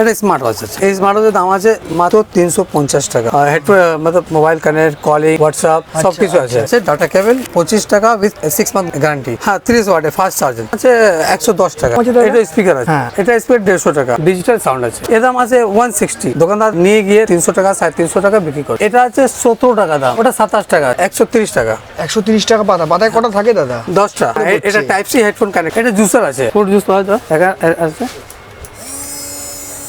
এটা smart watch আছে। এই স্মার্ট ওয়াচের দাম আছে মাত্র তিনশো পঞ্চাশ টাকা। Headphone mobile connect calling WhatsApp সব কিছু আছে। আছে ডাটা কেবল পঁচিশ টাকা উইথ সিক্স মান্থ গ্যারান্টি হ্যাঁ তিরিশ ওয়াটে ফাস্ট চার্জার আছে একশো দশ টাকা। এটা স্পিকার আছে। হ্যাঁ। এটা স্পিকার দেড়শো টাকা। ডিজিটাল সাউন্ড আছে। এর দাম আছে ওয়ান সিক্সটি দোকানদার নিয়ে গিয়ে তিনশো টাকা সাড়ে তিনশো টাকা বিক্রি করে। এটা আছে সতেরো টাকা দাম। ওটা সাতাশ টাকা। একশো তিরিশ টাকা। একশো তিরিশ টাকা পাতা। পাতায় কটা থাকে দাদা? দশটা। এটা টাইপ সি হেডফোন কানেক্ট এটা জুসার আছে। ফোর জুস পাওয়া যায় আছে।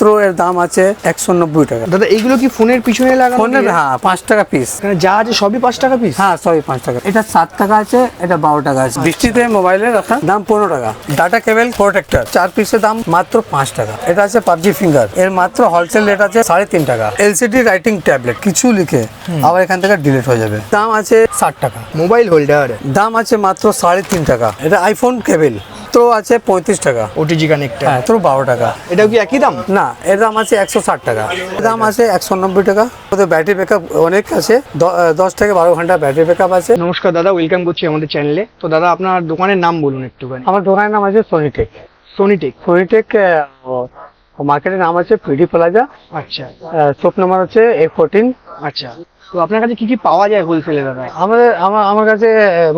মাত্র এর দাম আছে একশো নব্বই টাকা। দাদা এইগুলো কি ফোনের পিছনে লাগানো ফোনের হ্যাঁ পাঁচ টাকা পিস যা আছে সবই পাঁচ টাকা পিস হ্যাঁ সবই পাঁচ টাকা। এটা সাত টাকা আছে এটা বারো টাকা আছে। বৃষ্টিতে মোবাইলের আপনার দাম পনেরো টাকা। ডাটা কেবল প্রোটেক্টর চার পিসের দাম মাত্র পাঁচ টাকা। এটা আছে পাবজি ফিঙ্গার এর মাত্র হোলসেল রেট আছে সাড়ে তিন টাকা। এলসিডি রাইটিং ট্যাবলেট কিছু লিখে আবার এখান থেকে ডিলিট হয়ে যাবে। দাম আছে ষাট টাকা। মোবাইল হোল্ডার দাম আছে মাত্র সাড়ে তিন টাকা। এটা আইফোন কেবল তো আছে পঁয়ত্রিশ টাকা। ওটিজি কানেক্টর হ্যাঁ তো বারো টাকা। এটাও কি একই দাম? না এর দাম আছে একশো ষাট টাকা। এর দাম আছে একশো নব্বই টাকা। ওদের ব্যাটারি ব্যাকআপ অনেক আছে। দশ থেকে বারো ঘণ্টা ব্যাটারি ব্যাকআপ আছে। নমস্কার দাদা ওয়েলকাম করছি আমাদের চ্যানেলে তো দাদা আপনার দোকানের নাম বলুন একটুখানি। আমার দোকানের নাম আছে সোনিটেক সোনিটেক সোনিটেক মার্কেটের নাম আছে পিডি প্লাজা আচ্ছা। শপ নাম্বার হচ্ছে এ ফোরটিন আচ্ছা। তো আপনার কাছে কি কি পাওয়া যায় হোলসেলে দাদা আমাদের আমার আমার কাছে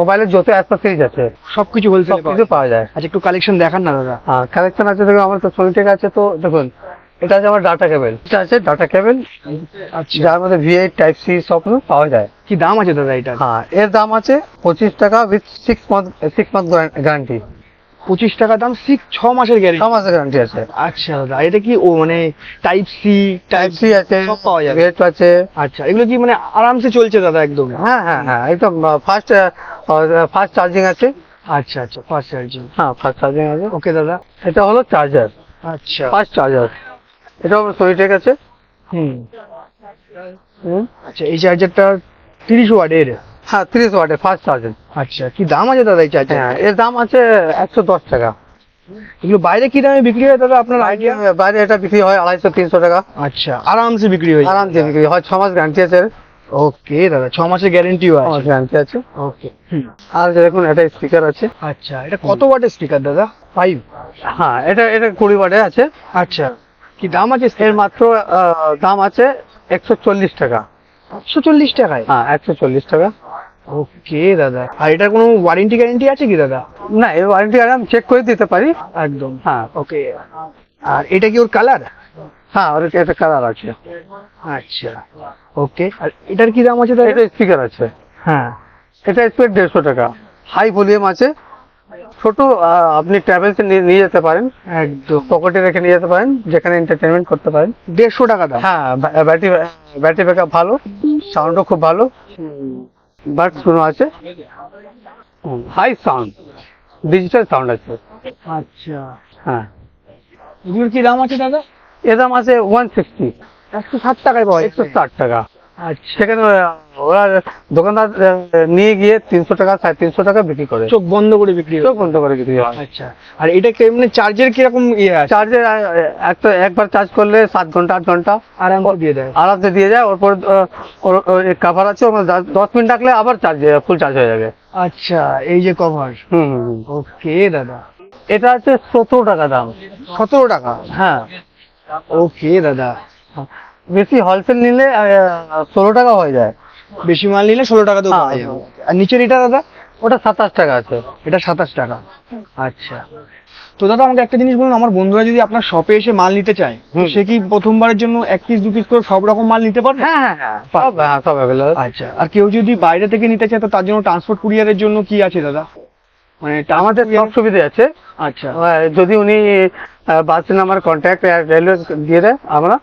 মোবাইলের যত অ্যাক্সেসরিজ আছে সবকিছু সব হোলসেলে কিছু পাওয়া যায়। আচ্ছা একটু কালেকশন দেখান না দাদা। হ্যাঁ কালেকশন আছে দেখুন আমার তো সোনিটেক আছে তো দেখুন এটা আছে আমার ডাটা কেবল এটা আছে ডাটা কেবল আচ্ছা। যার মধ্যে ভিআই টাইপ সি সব পাওয়া যায়। কি দাম আছে দাদা এটা হ্যাঁ এর দাম আছে পঁচিশ টাকা with six month six month guarantee পঁচিশ টাকা দাম সিক্স ছ মাসের গ্যারেন্টি ছ মাসের গ্যারান্টি আছে। আচ্ছা দাদা এটা কি ও মানে টাইপ সি টাইপ সি আছে সব পাওয়া যাবে? রেট আছে। আচ্ছা এগুলো কি মানে আরামসে চলছে দাদা একদম? হ্যাঁ হ্যাঁ হ্যাঁ একদম ফার্স্ট ফার্স্ট চার্জিং আছে। আচ্ছা আচ্ছা ফার্স্ট চার্জিং হ্যাঁ ফাস্ট চার্জিং আছে। ওকে দাদা। এটা হলো চার্জার আচ্ছা। ফাস্ট চার্জার এটা আমার সোনিটেক আছে। হুম। হুম। আচ্ছা এই চার্জারটা তিরিশ ওয়াটের। হ্যাঁ তিরিশ ওয়াটের ফাস্ট চার্জার আচ্ছা কি দাম আছে দাদা এই চার্জার হ্যাঁ এর দাম আছে একশো দশ টাকা। এগুলো বাইরে কি দামে বিক্রি হয় দাদা আপনার আইডিয়া বাইরে এটা বিক্রি হয় আড়াইশো তিনশো টাকা। আচ্ছা আরামসে বিক্রি হয়ে? আরামসে বিক্রি হয় ছ মাস গ্যারান্টি আছে ওকে দাদা ছ মাসের গ্যারেন্টিও আছে। গ্যারান্টি আছে। ওকে। আর দেখুন এটা স্পিকার আছে। আচ্ছা এটা কত ওয়াটের স্পিকার দাদা? ফাইভ হ্যাঁ এটা এটা কুড়ি ওয়াটের আছে। আচ্ছা কি দাম আছে এর মাত্র দাম আছে একশো চল্লিশ টাকা। একশো চল্লিশ টাকায়? হ্যাঁ একশো চল্লিশ টাকা। ওকে দাদা। আর এটার কোনো ওয়ারেন্টি গ্যারেন্টি আছে কি দাদা? না এর ওয়ারেন্টি আমি চেক করে দিতে পারি। একদম। হ্যাঁ। ওকে আর এটা কি ওর কালার হ্যাঁ ওর একটা কালার আছে। আচ্ছা। ওকে আর এটার কি দাম আছে দাদা? এটা স্পিকার আছে। হ্যাঁ। এটা স্পিকার দেড়শো টাকা। হাই ভলিউম আছে। ছোট আপনি ট্রাভেলসে নিয়ে যেতে পারেন। একদম। পকেটে রেখে নিয়ে যেতে পারেন যেখানে এন্টারটেনমেন্ট করতে পারেন। দেড়শো টাকা দাম। হ্যাঁ ব্যাটারি ব্যাটারি ব্যাকআপ ভালো সাউন্ডও খুব ভালো। বাট শুনো আছে? High sound. ডিজিটাল সাউন্ড আছে। আচ্ছা। হ্যাঁ। এগুলোর কি দাম আছে দাদা? এর দাম আছে ওয়ান সিক্সটি একশো ষাট টাকায় পাওয়া একশো ষাট টাকা। সেখানে ওরা দোকানদার নিয়ে গিয়ে তিনশো টাকা সাড়ে তিনশো টাকা বিক্রি করে। চোখ বন্ধ করে বিক্রি চোখ বন্ধ করে বিক্রি হয়। আচ্ছা। আর এটা কি মানে চার্জের কীরকম ইয়ে আছে? চার্জে একটা একবার চার্জ করলে সাত ঘণ্টা আট ঘণ্টা। আরাম দিয়ে দেয়। আরামসে দিয়ে যায় ওরপর কাভার আছে ওর দশ- মিনিট রাখলে আবার চার্জ ফুল চার্জ হয়ে যাবে। আচ্ছা এই যে কভার হুম। ওকে দাদা। এটা আছে সতেরো টাকা দাম। সতেরো টাকা? হ্যাঁ। ওকে দাদা। বেশি হোলসেল নিলে ষোলো টাকা হয়ে যায়। বেশি মাল নিলে ষোলো টাকা তো হ্যাঁ, পাওয়া যাবে। আর নিচের এটা দাদা ওটা সাতাশ টাকা আছে। এটা সাতাশ টাকা। আচ্ছা। তো দাদা আমাকে একটা জিনিস বলুন আমার বন্ধুরা যদি আপনার শপে এসে মাল নিতে চায় সে কি প্রথমবারের জন্য এক পিস দু পিস করে সব রকম মাল নিতে পারবে? হ্যাঁ হ্যাঁ হ্যাঁ। হ্যাঁ সব অ্যাভেলেবল আচ্ছা। আর কেউ যদি বাইরে থেকে নিতে চায় তো তার জন্য ট্রান্সপোর্ট কুরিয়ারের জন্য কি আছে দাদা? মানে আমাদের সব সুবিধা আছে। আচ্ছা। যদি উনি বাসে নাম্বার কন্ট্যাক্ট রেলওয়ে দিয়ে দেয় আমরা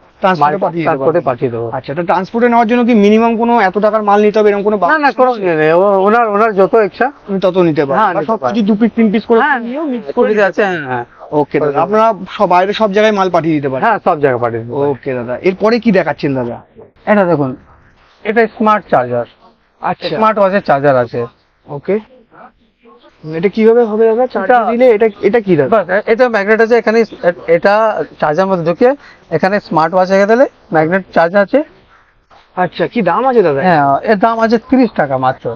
পাঠিয়ে ট্রান্সপোর্টে পাঠিয়ে দেবো। আচ্ছা তো ট্রান্সপোর্টে নেওয়ার জন্য কি মিনিমাম কোনো এত টাকার মাল নিতে হবে এরকম কোনো না না কোনো নেই। ও- ওনার ওনার যত ইচ্ছা তত নিতে হ্যাঁ, সব কিছু দু পিস তিন পিস করে হ্যাঁ নিয়েও করে আছে হ্যাঁ হ্যাঁ। ওকে দাদা। আপনারা সব বাইরে সব জায়গায় মাল পাঠিয়ে দিতে পারেন। হ্যাঁ সব জায়গায় পাঠিয়ে দেবো ওকে দাদা। এরপরে কি দেখাচ্ছেন দাদা? এটা দেখুন এটা স্মার্ট চার্জার আচ্ছা। স্মার্ট ওয়াচের চার্জার আছে। ওকে এটা কীভাবে হবে দাদা চার্জ এটা- দিলে এটা এটা কি দাদা? এটা ম্যাগনেট আছে এখানে এটা চার্জার মধ্যে ঢুকিয়ে এখানে স্মার্ট ওয়াচ রেখে দিলে ম্যাগনেট চার্জ আছে। আচ্ছা কি দাম আছে দাদা? হ্যাঁ এর দাম আছে তিরিশ টাকা মাত্র।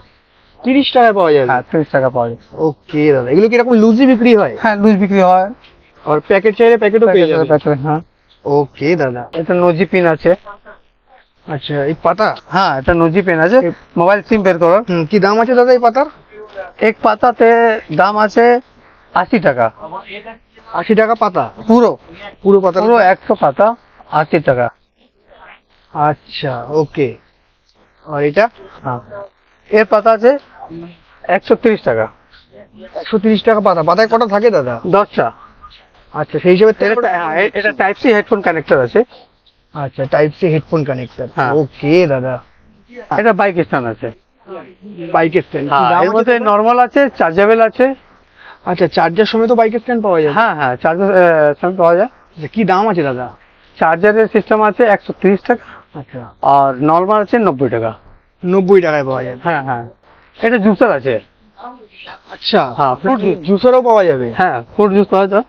তিরিশ টাকায় পাওয়া যাবে? হ্যাঁ তিরিশ টাকা পাওয়া যায় ওকে দাদা এগুলো কি এরকম লুজি বিক্রি হয়? হ্যাঁ লুজ বিক্রি হয়। আর প্যাকেট চাইলে প্যাকেটও পেয়ে যাবে। প্যাকেটে, হ্যাঁ। ওকে দাদা। এটা নজি পিন আছে। আচ্ছা এই পাতা? হ্যাঁ এটা নজি পেন আছে। মোবাইল সিম বের করো। কি দাম আছে দাদা এই পাতার? এক পাতাতে দাম আছে আশি টাকা। আশি টাকা পাতা? পুরো। পুরো পাতা? পুরো একশো পাতা আশি টাকা। আচ্ছা ওকে। আর এটা? হ্যাঁ। এর পাতা আছে একশো তিরিশ টাকা। একশো তিরিশ টাকা পাতা। পাতায় কটা থাকে দাদা? দশটা। আচ্ছা সেই হিসেবে এটা টাইপ সি হেডফোন কানেক্টর আছে। আচ্ছা type C headphone connector. Okay দাদা। এটা বাইক স্ট্যান্ড আছে। বাইকের স্ট্যান্ড হ্যাঁ, এর মধ্যে নর্মাল আছে চার্জেবল আছে। আচ্ছা চার্জার সমেত বাইকের স্ট্যান্ড পাওয়া যায়। হ্যাঁ হ্যাঁ চার্জার সঙ্গে পাওয়া যায়। আচ্ছা, কি দাম আছে দাদা? চার্জারের সিস্টেম আছে একশো তিরিশ টাকা। আচ্ছা। আর নর্মাল আছে নব্বই টাকা। নব্বই টাকায় পাওয়া যাবে হ্যাঁ হ্যাঁ। এটা জুসার আছে। আচ্ছা হ্যাঁ, juice। জুসারও পাওয়া যাবে। হ্যাঁ ফ্রুট জুস পাওয়া যায়।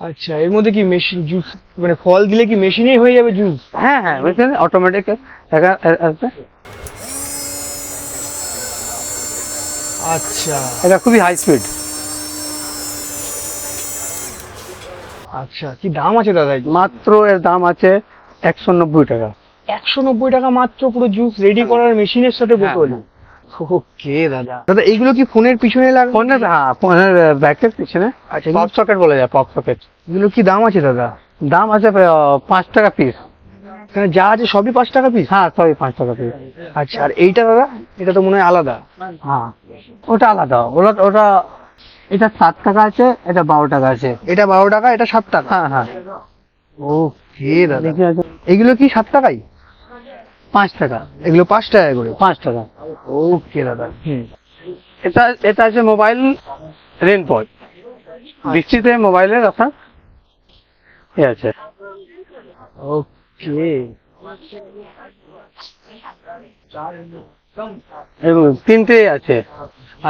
আচ্ছা এর মধ্যে কি মেশিন জুস মানে ফল দিলে কি মেশিনেই হয়ে যাবে জুস হ্যাঁ হ্যাঁ বুঝছেন অটোমেটিক আছে আচ্ছা। এটা খুবই হাই স্পিড আচ্ছা কি দাম আছে দাদা মাত্র এর দাম আছে একশো নব্বই টাকা। একশো নব্বই টাকা মাত্র পুরো জুস রেডি করার মেশিনের সাথে হ্যাঁ, বোতল ওকে দাদা। দাদা এইগুলো কি ফোনের পিছনে লাগে? ফোনের হ্যাঁ ফোনের ব্যাকের পিছনে। আচ্ছা পপ সকেট বলে যায় পপ সকেট এগুলো কি দাম আছে দাদা? দাম আছে পাঁচ টাকা পিস এখানে যা আছে সবই পাঁচ টাকা পিস হ্যাঁ সবই পাঁচ টাকা পিস আচ্ছা আর এইটা দাদা? এটা তো মনে হয় আলাদা। হ্যাঁ ওটা আলাদা। ওটা ওটা এটা সাত টাকা আছে এটা বারো টাকা আছে। এটা বারো টাকা এটা সাত টাকা। হ্যাঁ হ্যাঁ। ওকে দাদা। এগুলো কি সাত টাকাই? পাঁচ টাকা। এগুলো পাঁচ টাকা করে। পাঁচ টাকা। ওকে দাদা এটা এটা আছে মোবাইল বৃষ্টিতে মোবাইলে রাখা এ আছে। ওকে তিনটে আছে।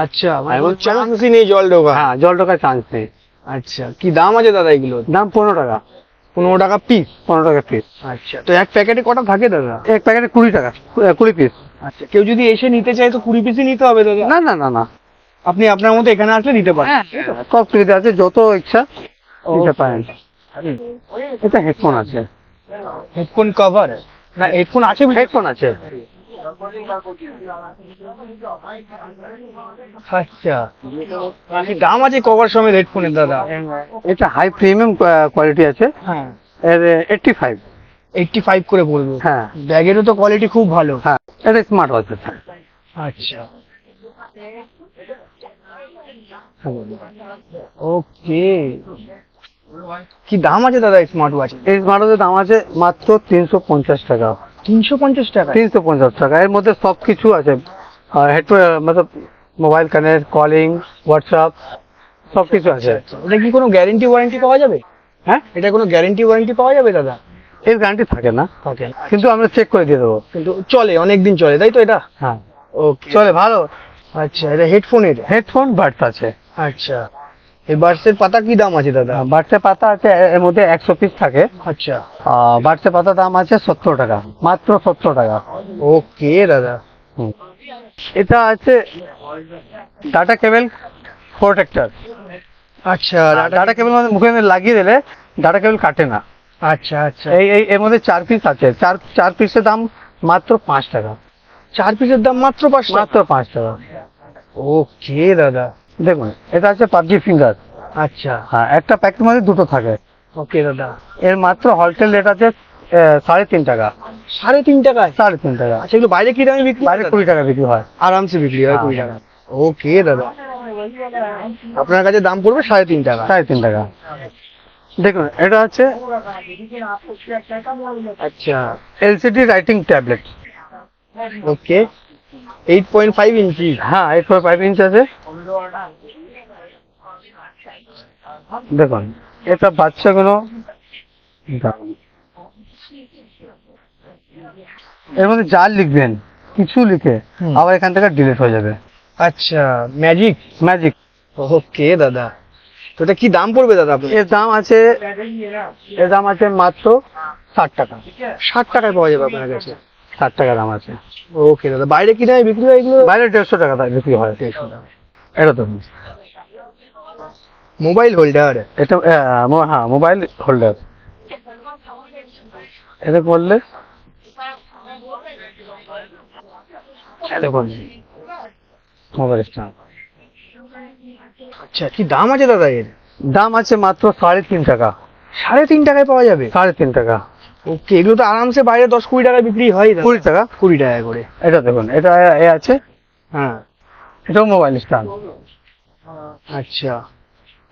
আচ্ছা মানে এবং চান্সই নেই জল ঢোকা হ্যাঁ জল ঢোকার চান্স নেই। আচ্ছা কি দাম আছে দাদা এগুলো দাম পনেরো টাকা। পনেরো টাকা পিস পনেরো টাকা পিস আচ্ছা তো এক প্যাকেটে কটা থাকে দাদা? এক প্যাকেটে কুড়ি টাকা কুড়ি পিস আচ্ছা কেউ যদি এসে নিতে চায় তো কুড়ি পিসই নিতে হবে দাদা? না না না না। আপনি আপনার মতো এখানে আসলে নিতে পারেন। হ্যাঁ সব ফ্রিতে আছে যত ইচ্ছা নিতে পারেন। এটা হেডফোন আছে। হেডফোন কভার না হেডফোন আছে হেডফোন আছে। আচ্ছা। দাম আছে কভার সমেত হেডফোনের দাদা? এটা হাই প্রিমিয়াম কোয়ালিটি আছে। হ্যাঁ। এর এইটটি ফাইভ এইটটি ফাইভ করে বলব। হ্যাঁ। ব্যাগেরও তো কোয়ালিটি খুব ভালো। হ্যাঁ এটা স্মার্ট ওয়াচ আছে। আচ্ছা। ওকে। কি দাম আছে দাদা স্মার্ট ওয়াচ এই স্মার্ট ওয়াচের দাম আছে মাত্র তিনশো পঞ্চাশ টাকা। তিনশো পঞ্চাশ টাকা তিনশো পঞ্চাশ টাকা। এর মধ্যে সব কিছু আছে হেডফোন মতলব মোবাইল কানেক্ট কলিং হোয়াটসঅ্যাপ সব কিছু আছে। এটা কি কোনো গ্যারেন্টি ওয়ারেন্টি পাওয়া যাবে? হ্যাঁ? এটা কোনো গ্যারেন্টি ওয়ারেন্টি পাওয়া যাবে দাদা? এর গ্যারান্টি থাকে না। থাকে। কিন্তু আমরা চেক করে দিয়ে দেবো। কিন্তু চলে অনেক দিন চলে তাই তো এটা? হ্যাঁ। ওকে চলে ভালো। আচ্ছা এটা হেডফোনের হেডফোন বাডস আছে। আচ্ছা। এই বার্সের পাতা কি দাম আছে দাদা? বাডসের পাতা আছে এর মধ্যে একশো পিস থাকে। আচ্ছা। বাডসের পাতা দাম আছে সত্তর টাকা মাত্র সত্তর টাকা। ওকে দাদা। এটা আছে ডাটা কেবল প্রোটেক্টর আচ্ছা ডাটা কেবল মানে মুখে লাগিয়ে দিলে ডাটা কেবল কাটে না। আচ্ছা আচ্ছা। এই এই এর মধ্যে চার পিস আছে। চার চার পিসের দাম মাত্র পাঁচ টাকা। চার পিসের দাম মাত্র পাঁচ মাত্র পাঁচ টাকা। ওকে দাদা। দেখুন এটা আছে পাবজি ফিঙ্গার আচ্ছা। হ্যাঁ একটা প্যাকেট মধ্যে দুটো থাকে। ওকে দাদা। এর মাত্র হোলসেল রেট আছে সাড়ে তিন টাকা। সাড়ে তিন টাকায়? সাড়ে তিন টাকা। আচ্ছা এগুলো বাইরে কি দামে বিক্রি বাইরে কুড়ি টাকা বিক্রি হয়। আরামসে বিক্রি হয় হ্যাঁ, কুড়ি। টাকা। ওকে দাদা। আপনার কাছে দাম পড়বে সাড়ে তিন টাকা। সাড়ে তিন টাকা। দেখুন এটা আছে আচ্ছা। LCD writing tablet okay eight point five inch হ্যাঁ এইট পয়েন্ট ফাইভ ইঞ্চ আছে। দেখুন এটা বাচ্চাগুলো। এর মধ্যে যা লিখবেন কিছু লিখে আবার এখান থেকে ডিলিট হয়ে যাবে। আচ্ছা ম্যাজিক ম্যাজিক ওকে দাদা। তো এটা কি দাম পড়বে দাদা আপনার এর দাম আছে এর দাম আছে মাত্র ষাট টাকা। ষাট টাকায় পাওয়া যাবে আপনার কাছে? ষাট টাকা দাম আছে। ওকে দাদা। বাইরে কি দামে বিক্রি হয় এগুলো? বাইরে দেড়শো টাকা দাম বিক্রি হয়। দেড়শো টাকা। এটা তো। মোবাইল হোল্ডার এটা হ্যাঁ মোবাইল হোল্ডার এটা করলে? এটা করলে। মোবাইল স্ট্যান্ড আচ্ছা কি দাম আছে দাদা এর? দাম আছে মাত্র সাড়ে তিন টাকা। সাড়ে তিন টাকায় পাওয়া যাবে? সাড়ে তিন টাকা। ওকে এগুলো তো আরামসে বাইরে দশ কুড়ি টাকায় বিক্রি হয় কুড়ি টাকা? কুড়ি টাকা করে। এটা দেখুন এটা এ আছে। হ্যাঁ। এটাও মোবাইল স্ট্যান্ড আচ্ছা।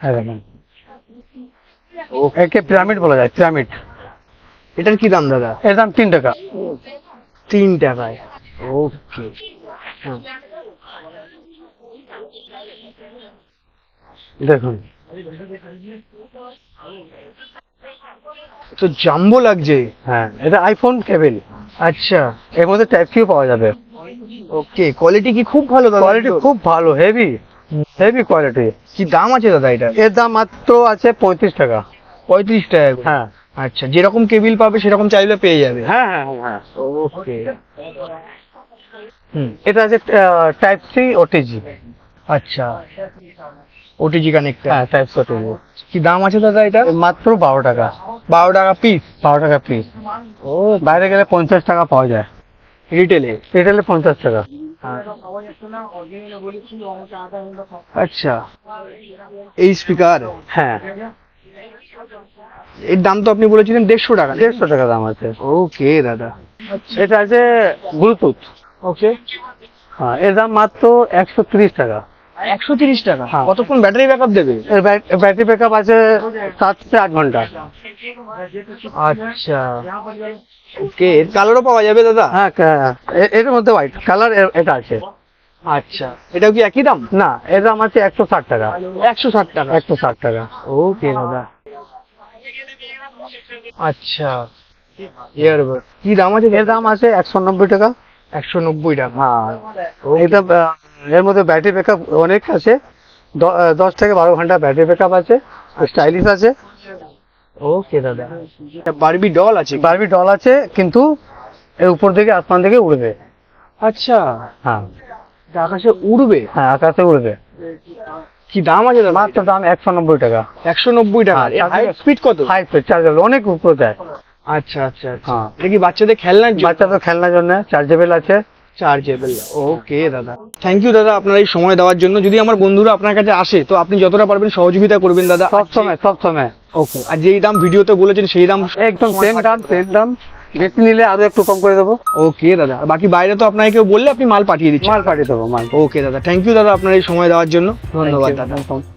হ্যাঁ দেখুন। একে পিরামিড বলা যায় পিরামিড এটার কি দাম দাদা? এর দাম তিন টাকা। তিন টাকায়। ওকে। হ্যাঁ। দেখুন। তো জাম্বো লাগছে। হ্যাঁ এটা আইফোন কেবেল। আচ্ছা। এর মধ্যে টাইপ কিউ পাওয়া যাবে। ওকে কোয়ালিটি কি খুব ভালো দাদা? কোয়ালিটি খুব ভালো হেভি হেভি কোয়ালিটি কি দাম আছে দাদা এটা এর দাম মাত্র আছে পঁয়ত্রিশ টাকা। পঁয়ত্রিশ টাকা। হ্যাঁ। আচ্ছা যেরকম কেবিল পাবে সেরকম চাইলে পেয়ে যাবে? হ্যাঁ হ্যাঁ হ্যাঁ ওকে হুম এটা আছে টাইপ সি ওটিজি আচ্ছা ওটিজি কানেক্টর হ্যাঁ টাইপ সি ওটিজি কি দাম আছে দাদা এটা? মাত্র বারো টাকা। বারো টাকা পিস বারো টাকা পিস ও বাইরে গেলে পঞ্চাশ টাকা পাওয়া যায়। রিটেলে রিটেলে পঞ্চাশ টাকা। আচ্ছা। এই স্পিকার হ্যাঁ। এর দাম তো আপনি বলেছিলেন দেড়শো টাকা। দেড়শো টাকা দাম আছে। ওকে দাদা। এটা আছে ব্লুটুথ ওকে। হ্যাঁ এর দাম মাত্র একশো তিরিশ টাকা। একশো তিরিশ টাকা। হ্যাঁ। কতক্ষণ ব্যাটারি ব্যাকআপ দেবে? এর ব্যাটারি ব্যাকআপ আছে সাত থেকে আট ঘণ্টা। আচ্ছা। ওকে এর কালারও পাওয়া যাবে দাদা? হ্যাঁ এর মধ্যে হোয়াইট কালার এটা আছে। আচ্ছা। এটাও কি একই দাম? না এর দাম আছে একশো ষাট টাকা। একশো ষাট টাকা। একশো ষাট টাকা। ওকে দাদা। আচ্ছা। ইয়ারবাড কি দাম আছে? এর দাম আছে একশো নব্বই টাকা। একশো নব্বই টাকা। হ্যাঁ। এটা এর মধ্যে ব্যাটারি ব্যাকআপ অনেক আছে। দশ থেকে বারো ঘণ্টা ব্যাটারি ব্যাকআপ আছে স্টাইলিশ আছে। ওকে দাদা। বারবি ডল আছে? বারবি ডল আছে কিন্তু এর উপর থেকে আসমান থেকে উড়বে। আচ্ছা। হ্যাঁ। আকাশে উড়বে? হ্যাঁ আকাশে উড়বে। কি দাম আছে দাদা মাত্র দাম একশো নব্বই টাকা। একশো নব্বই টাকা। হ্যাঁ, হাই স্পিড কত? হাই স্পিড চার্জেবল অনেক উপরে যায়। আচ্ছা আচ্ছা আচ্ছা। হ্যাঁ। এটা কি বাচ্চাদের খেলনার জন্য? বাচ্চাদের খেলনার জন্য চার্জেবল আছে। চার্জেবল ওকে দাদা। থ্যাংক ইউ দাদা আপনার এই সময় দেওয়ার জন্য। যদি আমার বন্ধুরা আপনার কাছে আসে তো আপনি যতটা পারবেন সহযোগিতা করবেন দাদা। সব সময় সব সময়। ওকে আর যেই দাম ভিডিওতে বলেছেন সেই দাম একদম সেম দাম সেম দাম। বেশি নিলে আরও একটু কম করে দেবো। ওকে দাদা। বাকি বাইরে তো আপনাকে কেউ বললে আপনি মাল পাঠিয়ে দিচ্ছেন। মাল পাঠিয়ে দেবো মাল। ওকে দাদা। থ্যাংক ইউ দাদা আপনার এই সময় দেওয়ার জন্য। ধন্যবাদ দাদা। দাদা